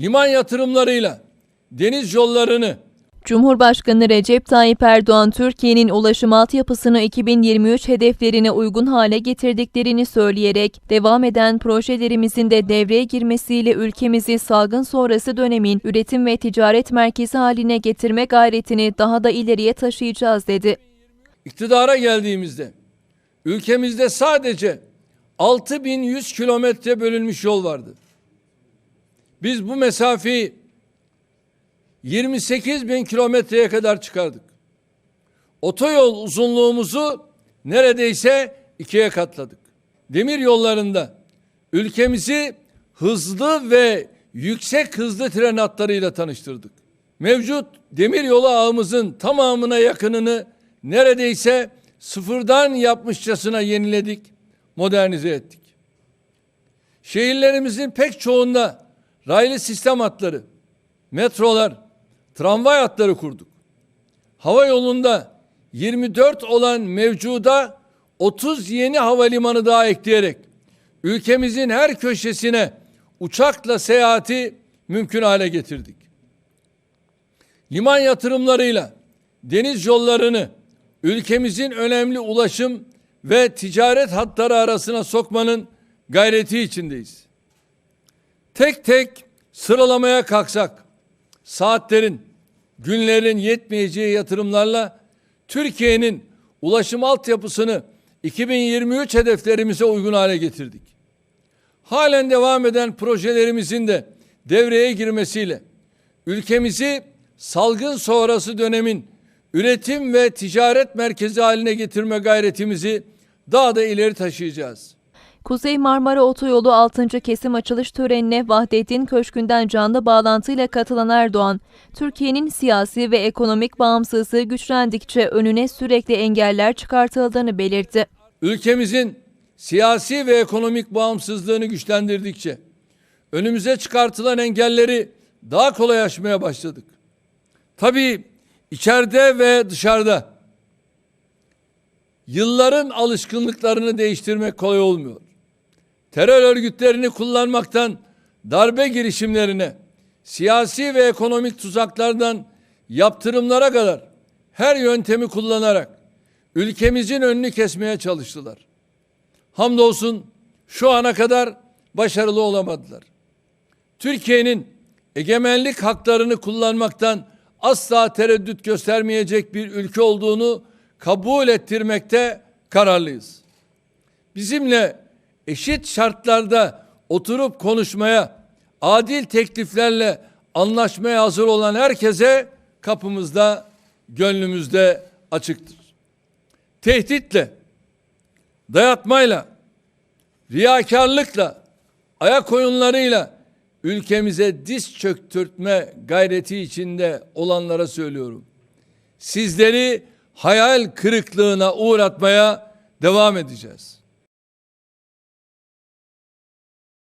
liman yatırımlarıyla deniz yollarını Cumhurbaşkanı Recep Tayyip Erdoğan, Türkiye'nin ulaşım altyapısını 2023 hedeflerine uygun hale getirdiklerini söyleyerek, devam eden projelerimizin de devreye girmesiyle ülkemizi salgın sonrası dönemin üretim ve ticaret merkezi haline getirme gayretini daha da ileriye taşıyacağız dedi. iktidara geldiğimizde ülkemizde sadece 6100 kilometre bölünmüş yol vardı. Biz bu mesafeyi 28 bin kilometreye kadar çıkardık. Otoyol uzunluğumuzu neredeyse ikiye katladık. Demir yollarında ülkemizi hızlı ve yüksek hızlı tren hatlarıyla tanıştırdık. Mevcut demir yolu ağımızın tamamına yakınını neredeyse sıfırdan yapmışçasına yeniledik, modernize ettik. Şehirlerimizin pek çoğunda raylı sistem hatları, metrolar, tramvay hatları kurduk. Hava yolunda 24 olan mevcuda 30 yeni havalimanı daha ekleyerek ülkemizin her köşesine uçakla seyahati mümkün hale getirdik. Liman yatırımlarıyla deniz yollarını ülkemizin önemli ulaşım ve ticaret hatları arasına sokmanın gayreti içindeyiz. Tek tek sıralamaya kalksak saatlerin, günlerin yetmeyeceği yatırımlarla Türkiye'nin ulaşım altyapısını 2023 hedeflerimize uygun hale getirdik. Halen devam eden projelerimizin de devreye girmesiyle ülkemizi salgın sonrası dönemin üretim ve ticaret merkezi haline getirme gayretimizi daha da ileri taşıyacağız. Kuzey Marmara Otoyolu 6. kesim açılış törenine Vahdettin Köşkü'nden canlı bağlantıyla katılan Erdoğan, Türkiye'nin siyasi ve ekonomik bağımsızlığı güçlendikçe önüne sürekli engeller çıkartıldığını belirtti. ülkemizin siyasi ve ekonomik bağımsızlığını güçlendirdikçe önümüze çıkartılan engelleri daha kolay aşmaya başladık. Tabii içeride ve dışarıda yılların alışkınlıklarını değiştirmek kolay olmuyor. Terör örgütlerini kullanmaktan darbe girişimlerine, siyasi ve ekonomik tuzaklardan yaptırımlara kadar her yöntemi kullanarak ülkemizin önünü kesmeye çalıştılar. Hamdolsun şu ana kadar başarılı olamadılar. Türkiye'nin egemenlik haklarını kullanmaktan asla tereddüt göstermeyecek bir ülke olduğunu kabul ettirmekte kararlıyız. Bizimle eşit şartlarda oturup konuşmaya, adil tekliflerle anlaşmaya hazır olan herkese kapımızda, gönlümüzde açıktır. Tehditle, dayatmayla, riyakarlıkla, ayak oyunlarıyla ülkemize diz çöktürtme gayreti içinde olanlara söylüyorum. Sizleri hayal kırıklığına uğratmaya devam edeceğiz.